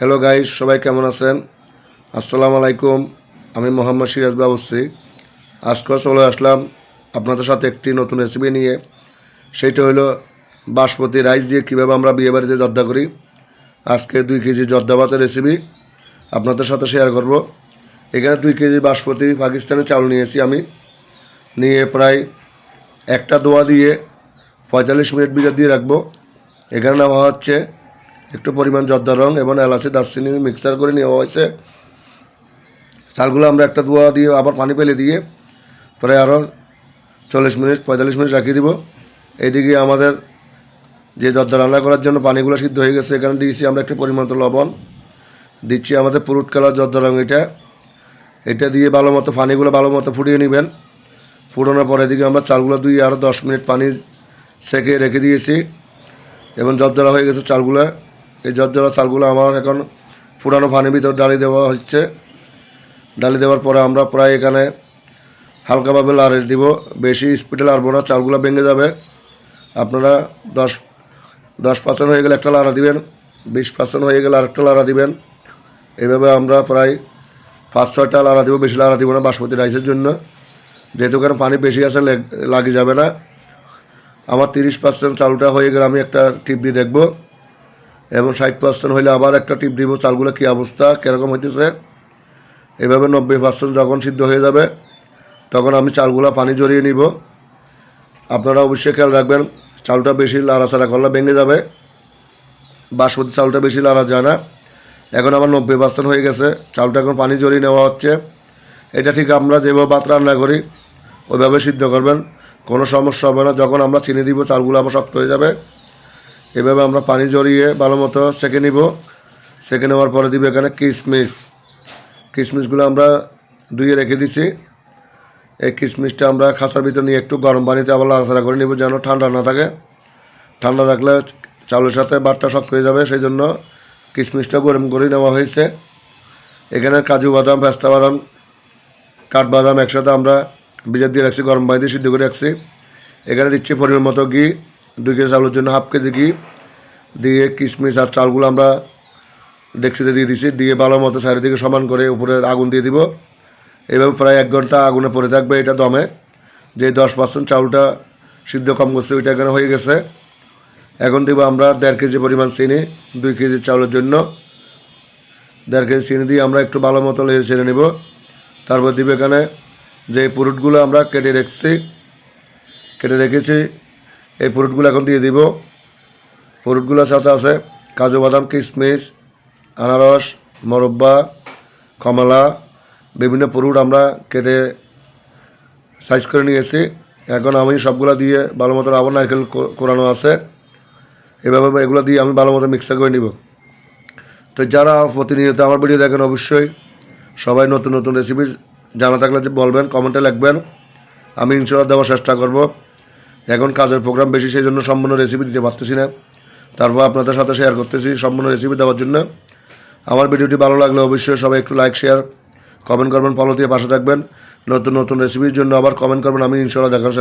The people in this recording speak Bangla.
হ্যালো গাইস সবাই কেমন আছেন? আসসালামু আলাইকুম। আমি মোহাম্মদ সিরাজ বাবুসি আজকে চলে আসলাম আপনাদের সাথে একটি নতুন রেসিপি নিয়ে। সেইটা হলো বাসমতি রাইস দিয়ে কীভাবে আমরা বিয়েবাড়িতে জর্দা করি। আজকে দুই কেজি জর্দা ভাতের রেসিপি আপনাদের সাথে শেয়ার করব। এখানে দুই কেজি বাসমতি পাকিস্তানি চাউল নিয়েছি আমি। নিয়ে প্রায় একটা দোয়া দিয়ে পঁয়তাল্লিশ মিনিট বিঘা দিয়ে রাখব। এখানে নেওয়া হচ্ছে একটু পরিমাণ জর্দা রং এবং এলাচি দারচিনি মিক্সচার করে নেওয়া হয়েছে। চালগুলো আমরা একটা দোয়া দিয়ে আবার পানি ফেলে দিয়ে পরে আরও চল্লিশ মিনিট, পঁয়তাল্লিশ মিনিট রাখিয়ে দিব। এইদিকে আমাদের যে জর্দা রান্না করার জন্য পানিগুলো সিদ্ধ হয়ে গেছে, এখানে দিয়েছি আমরা একটু পরিমাণ লবণ। দিচ্ছি আমাদের পুরুট কালার জর্দা রং এটা। এটা দিয়ে ভালো মতো পানিগুলো ভালো মতো ফুটিয়ে নেবেন। ফুটানোর পরে এদিকে আমরা চালগুলো দুই আরও দশ মিনিট পানি সেকে রেখে দিয়েছি। এবং জর্জরা হয়ে গেছে চালগুলো। এই জর্জরা চালগুলো আমার এখন পুরানো পানির ভিতর ডালি দেওয়া হচ্ছে। ডালি দেওয়ার পরে আমরা প্রায় এখানে হালকাভাবে লাড়ে দিব। বেশি স্পিডে লাড়বো না, চালগুলো ভেঙে যাবে। আপনারা দশ দশ পার্সেন্ট হয়ে গেলে একটা লাড়া দিবেন, বিশ পার্সেন্ট হয়ে গেলে আরেকটা লাড়া দিবেন। এভাবে আমরা প্রায় পাঁচ, ছয়টা লাড়া দিব, বেশি লাড়া দিব না বাসমতি রাইসের জন্য। যেহেতু কারণ পানি বেশি আছে লাগে যাবে না। আমার তিরিশ পার্সেন্ট চালটা হয়ে গেলে আমি একটা টিপ দিয়ে দেখব। এবং ষাট পার্সেন্ট হইলে আবার একটা টিপ দিব, চালগুলো কী অবস্থা, কীরকম হইতেছে? এভাবে নব্বই পার্সেন্ট যখন সিদ্ধ হয়ে যাবে, তখন আমি চালগুলো পানি জড়িয়ে নিব। আপনারা অবশ্যই খেয়াল রাখবেন, চালটা বেশি লাড়াচাড়া করলে ভেঙে যাবে। বাসমতি চালটা বেশি লাড়া যায় না। এখন আমার নব্বই পার্সেন্ট হয়ে গেছে, চালটা এখন পানি জড়িয়ে নেওয়া হচ্ছে। এটা ঠিক আমরা যেভাবে ভাত রান্না করি, ওইভাবে সিদ্ধ করবেন, কোনো সমস্যা হবে না। যখন আমরা চিনি দিব, চালগুলো আমার শক্ত হয়ে যাবে। এভাবে আমরা পানি জড়িয়ে ভালো মতো সেকে নিব। সেকে নেওয়ার পরে দিব এখানে কিশমিশ কিশমিশগুলো আমরা ধুয়ে রেখে দিছি। এই কিশমিশটা আমরা খাঁচার ভিতর নিয়ে একটু গরম পানিতে আবার লাড়াচাড়া করে নিব যেন ঠান্ডা না থাকে। ঠান্ডা থাকলে চাউলের সাথে বাটটা শক্ত হয়ে যাবে, সেই জন্য কিশমিশটা গরম করে নেওয়া হয়েছে। এখানে কাজু বাদাম, পেস্তা বাদাম কাঠবাদাম একসাথে আমরা বিজার দিয়ে রাখছি, গরম পানিতে সিদ্ধ করে রাখছি। এখানে দিচ্ছি পরিমাণ মতো ঘি, দুই কেজি চাউলের জন্য হাফ কেজি ঘি। দিয়ে কিশমিশ আর চালগুলো আমরা ডেকচিতে দিয়ে দিচ্ছি দিয়ে ভালো মতো চারিদিকে সমান করে উপরে আগুন দিয়ে দিব। এভাবে প্রায় এক ঘণ্টা আগুনে পড়ে থাকবে এটা দমে। যে দশ পার্সেন্ট চাউলটা সিদ্ধ কম করছে, ওইটা এখানে হয়ে গেছে। এখন দিব আমরা দেড় কেজি পরিমাণ চিনি, দুই কেজি চাউলের জন্য। দেড় কেজি চিনি দিয়ে আমরা একটু ভালো মতো লেগে ছেড়ে নেব। তারপর দিব এখানে যে পুরুটগুলো আমরা কেটে রেখেছি কেটে রেখেছি, এই পুরুটগুলো এখন দিয়ে দিব। পুরুটগুলোর সাথে আছে, কাজু বাদাম কিশমিশ আনারস, মরব্বা, কমলা, বিভিন্ন পুরুট আমরা কেটে সাইজ করে নিয়েছি। এখন আমি সবগুলো দিয়ে ভালো মতো আবার নারকেল কোরানো আছে। এভাবে এগুলো দিয়ে আমি ভালো মতো মিক্সার করে নিব। তো যারা প্রতিনিয়ত আমার ভিডিও দেখেন অবশ্যই সবাই নতুন নতুন রেসিপি জানা থাকলে যে বলবেন কমেন্টে লিখবেন। আমি ইনশাল্লাহ দেওয়ার চেষ্টা করব। এখন কাজের প্রোগ্রাম বেশি, সেই জন্য সম্পূর্ণ রেসিপি দিতে পারতেছি না। তারপর আপনাদের সাথে শেয়ার করতেছি সম্পূর্ণ রেসিপি দেওয়ার জন্য। আমার ভিডিওটি ভালো লাগলে অবশ্যই সবাই একটু লাইক শেয়ার কমেন্ট করবেন ফলো দিয়ে পাশে থাকবেন। নতুন নতুন রেসিপির জন্য আবার কমেন্ট করবেন, আমি ইনশাল্লাহ দেখার